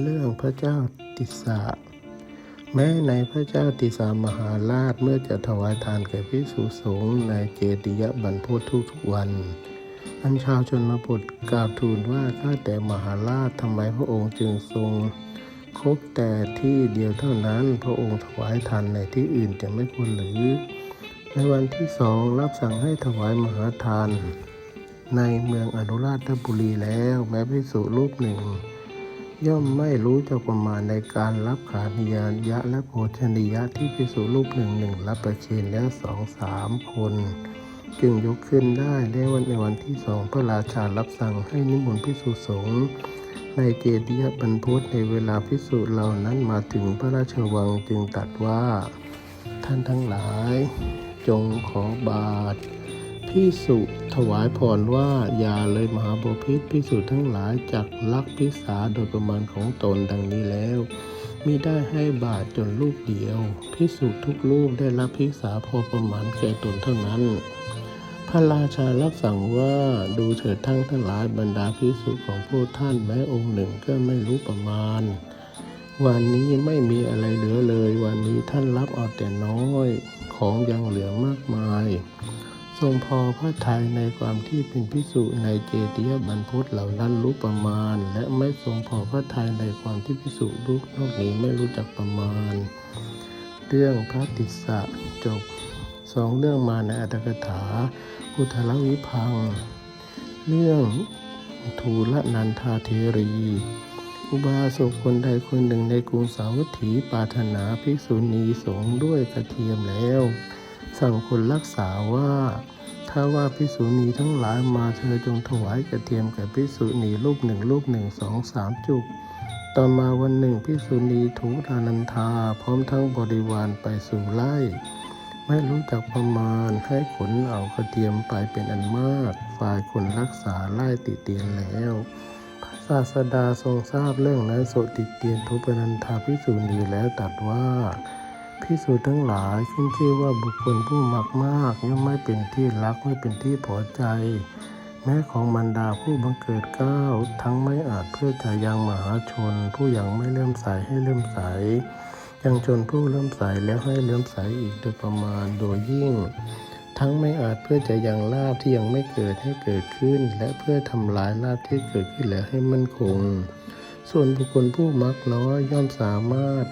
เรื่องพระเจ้าติสาแม้ในพระเจ้าติสามหาราชเมื่อจะถวายทานแก่พิสุสงฆ์ในเจติยบรรพตทุกวัน อันชาวชนบทกราบทูลว่าข้าแต่มหาราชทำไมพระองค์จึงทรงคบแต่ที่เดียวเท่านั้นพระองค์ถวายทานในที่อื่นจะไม่ควรหรือ ในวันที่สองรับสั่งให้ถวายมหาทาน ในเมืองอนุราชบุรีแล้วแม้พิสุรูปหนึ่ง ย่อมไม่รู้จักประมาณในการรับขานิยานยะและโภชนิยะที่พิสุรูปหนึ่งหนึ่งรับประเคนแล้วสองสามคน จึงยกขึ้นได้ในวันในวันที่สองพระราชารับสั่งให้นิมนต์พิสุสงฆ์ในเจดียบรรพตในเวลาพิสุเหล่านั้นมาถึงพระราชวังจึงตรัสว่า ท่านทั้งหลาย จงขอบาท พิสุถวายพรว่าอย่าเลยมหาบพิษพิสุทั้งหลายจักลักพิสาโดยประมาณของตนดังนี้แล้วมิได้ให้บาทจนลูกเดียวพิสุทุกลูกได้รับพิสาพอประมาณแก่ตนเท่านั้น พระราชารับสั่งว่าดูเถิดทั้งทั้งหลายบรรดาพิสุของพวกท่านแม้องค์หนึ่งก็ไม่รู้ประมาณ วันนี้ไม่มีอะไรเหลือเลย วันนี้ท่านรับเอาแต่น้อยของยังเหลือมากมาย ทรงพอพระทัยในความที่เป็นพิสุในเจติยบรรพตเหล่านั้นรู้ประมาณ และไม่ทรงพอพระทัยในความที่พิสุลูกนอกนี้ไม่รู้จักประมาณ เรื่องพระติสสะจบสองเรื่องมาในอัตถกถาพุทธลวิพัง เรื่องทูลนันทาเทรี อุบาสกคนใดคนหนึ่งในกรุงสาวัตถีปาถนาภิกษุณีสงฆ์ด้วยกระเทียมแล้ว สั่งคนรักษาว่า ถ้าว่าภิกษุณีทั้งหลายมาเธอจงถวายกระเทียมแก่ภิกษุณีลูกหนึ่งลูกหนึ่งสองสามจุกต่อมาวันหนึ่งภิกษุณีถูรานันทาพร้อมทั้งบริวารไปสู่ไร่ไม่รู้จักประมาณให้ขนเอากระเทียมไปเป็นอันมาก ฝ่ายคนรักษาไล่ติเตียนแล้วพระศาสดาทรงทราบเรื่องนั้นโสติเตียนทุปนันทาพิสูจนีแล้วตรัสว่า พิสูจน์ทั้งหลายขึ้นชื่อว่าบุคคลผู้มักมากย่อมไม่เป็นที่รักไม่เป็นที่พอใจ แม้ของมันดาผู้บังเกิดเก้าทั้งไม่อาจเพื่อจะยังมหาชน ผู้ยังไม่เลื่อมใสให้เลื่อมใส ยังชนผู้เลื่อมใสแล้วให้เลื่อมใสอีกโดยประมาณโดยยิ่ง ทั้งไม่อาจเพื่อจะยังลาบที่ยังไม่เกิดให้เกิดขึ้น และเพื่อทำลายลาบที่เกิดขึ้นแล้วให้มั่นคง ส่วนบุคคลผู้มักน้อยย่อมสามารถ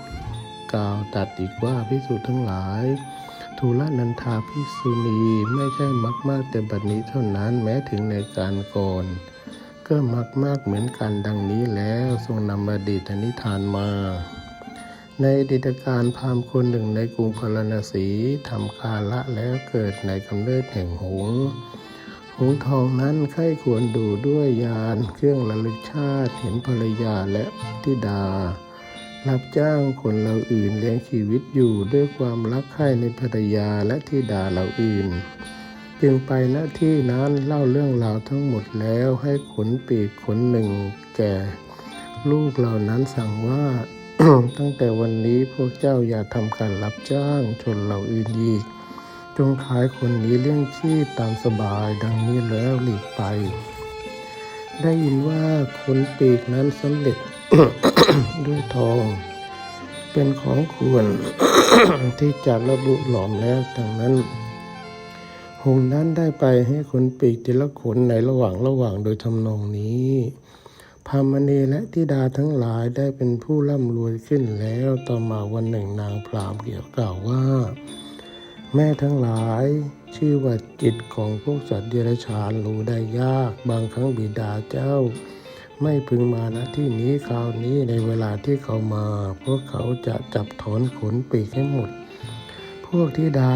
กล่าวตัดอีกว่าพิสูจน์ทั้งหลายทูลนันทาพิสุณีไม่ใช่มักมากแต่บัดนี้เท่านั้นแม้ถึงในการก่อนก็มักมากเหมือนกันดังนี้แล้วทรงนำอดีตนิทานมา ในอดิตการพามคนหนึ่งในกรุงพาราณสีทำกาละแล้วเกิดในกำเนิดแห่งหงส์หงส์ทองนั้นใครควรดูด้วยยานเครื่องระลึกชาติเห็นภรรยาและธิดา รับจ้างคนเราอื่นเลี้ยงชีวิตอยู่ด้วยความรักใคร่ในภรรยาและธิดาเราอื่น จึงไปณที่นั้นเล่าเรื่องราวทั้งหมดแล้วให้ขนปีกขนหนึ่งแก่ ลูกเหล่านั้นสั่งว่า ตั้งแต่วันนี้พวกเจ้าอย่าทำการรับจ้างชนเหล่าอื่นอีก จงขายคนนี้เลี้ยงชีพตามสบายดังนี้แล้วหลีกไป ได้ยินว่าคนปีกนั้นสำเร็จ ด้วยทอง เป็นของควรที่จัดระบุหลอมแล้วดังนั้นหงนั้นได้ไปให้คนปีกทีละขนในระหว่างระหว่างโดยทำนองนี้พามณีและธิดาทั้งหลายได้เป็นผู้ร่ำรวยขึ้นแล้วต่อมาวันหนึ่งนางพรามเกี่ยวกล่าวว่า แม่ทั้งหลายชื่อว่าจิตของพวกสัตว์เดรัจฉานรู้ได้ยาก บางครั้งบิดาเจ้า ไม่พึงมาณที่นี้คราวนี้ในเวลาที่เขามา พวกเขาจะจับถอนขนปีกให้หมด พวกธิดา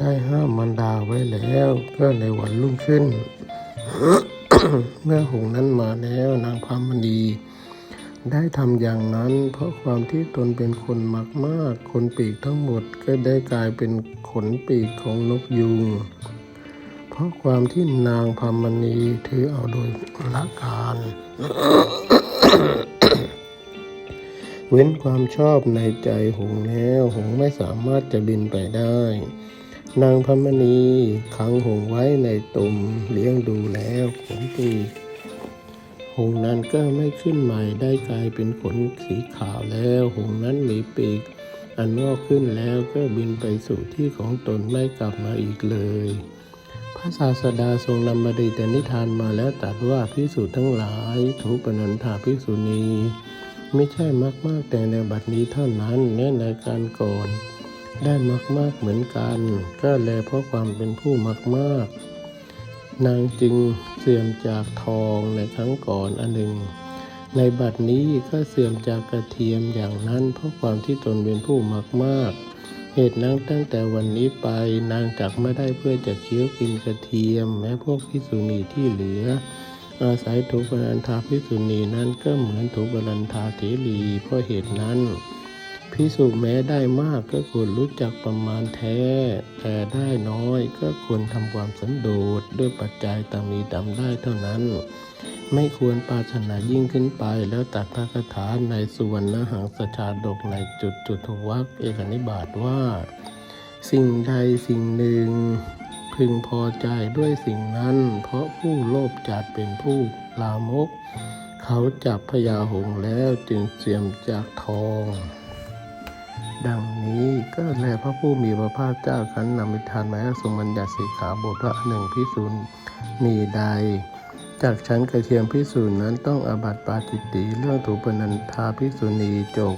ได้ห้ามมันดาไว้แล้วก็ในวันรุ่งขึ้น เมื่อหงนั้นมาแล้วนางพามณีได้ทำอย่างนั้น เพราะความที่ตนเป็นคนมากมากขนปีกทั้งหมดก็ได้กลายเป็นขนปีกของนกยูง ราะความที่นางพามณีถือเอาโดยละการ เว้นความชอบในใจหงแล้วหงไม่สามารถจะบินไปได้ นางพมณีขังหงไว้ในตุ่มเลี้ยงดูแล้วขนปีหงนั้นก็ไม่ขึ้นใหม่ได้กลายเป็นขนสีขาวแล้วหงนั้นมีปีกอันงอกขึ้นแล้วก็บินไปสู่ที่ของตนไม่กลับมาอีกเลย พระศาสดาทรงนำบดีแต่นิทานมาแล้วตรัสว่าพิสูจน์ทั้งหลายทุปนันธาพิสุณีไม่ใช่มากมากๆแต่ในบัดนี้เท่านั้นแม้ในการก่อนได้มากมากๆเหมือนกัน ก็แลเพราะความเป็นผู้มากมากๆนางจึงเสื่อมจากทองในครั้งก่อนอันหนึ่ง ในบัดนี้ก็เสื่อมจากกระเทียมอย่างนั้นเพราะความที่ตนเป็นผู้มากมากๆ เหตุนั้นตั้งแต่วันนี้ไปนางจักไม่ได้เพื่อจะเคี้ยวกินกระเทียม แม้พวกพิสุณีที่เหลือ อาศัยถูกบรันทาพิสุณีนั้นก็เหมือนถูกบรันทาเถรีเพราะเหตุนั้นพิสุแม้ได้มากก็ควรรู้จักประมาณแท้ แต่ได้น้อยก็ควรทำความสันโดษด้วยปัจจัยตามมีตามได้เท่านั้น ไม่ควรปารถนายิ่งขึ้นไป แล้วตัดพระคาถาในสุวรรณหังสชาดกในจุดจุดวักเอกนิบาตว่า สิ่งใดสิ่งหนึ่ง พึงพอใจด้วยสิ่งนั้น เพราะผู้โลภจัดเป็นผู้ลามก เขาจับพญาหงแล้วจึงเสียมจากทอง ดังนี้ก็แลพระผู้มีพระภาคเจ้าขันนำมิทานมาให้ทรงบัญญัติสิกขาบทว่าหนึ่งพิสูจนีใด จากชั้นกระเทียมพิสูจน์นั้นต้องอาบัติปาจิตติเรื่องถูปนันทาพิสุณีจบ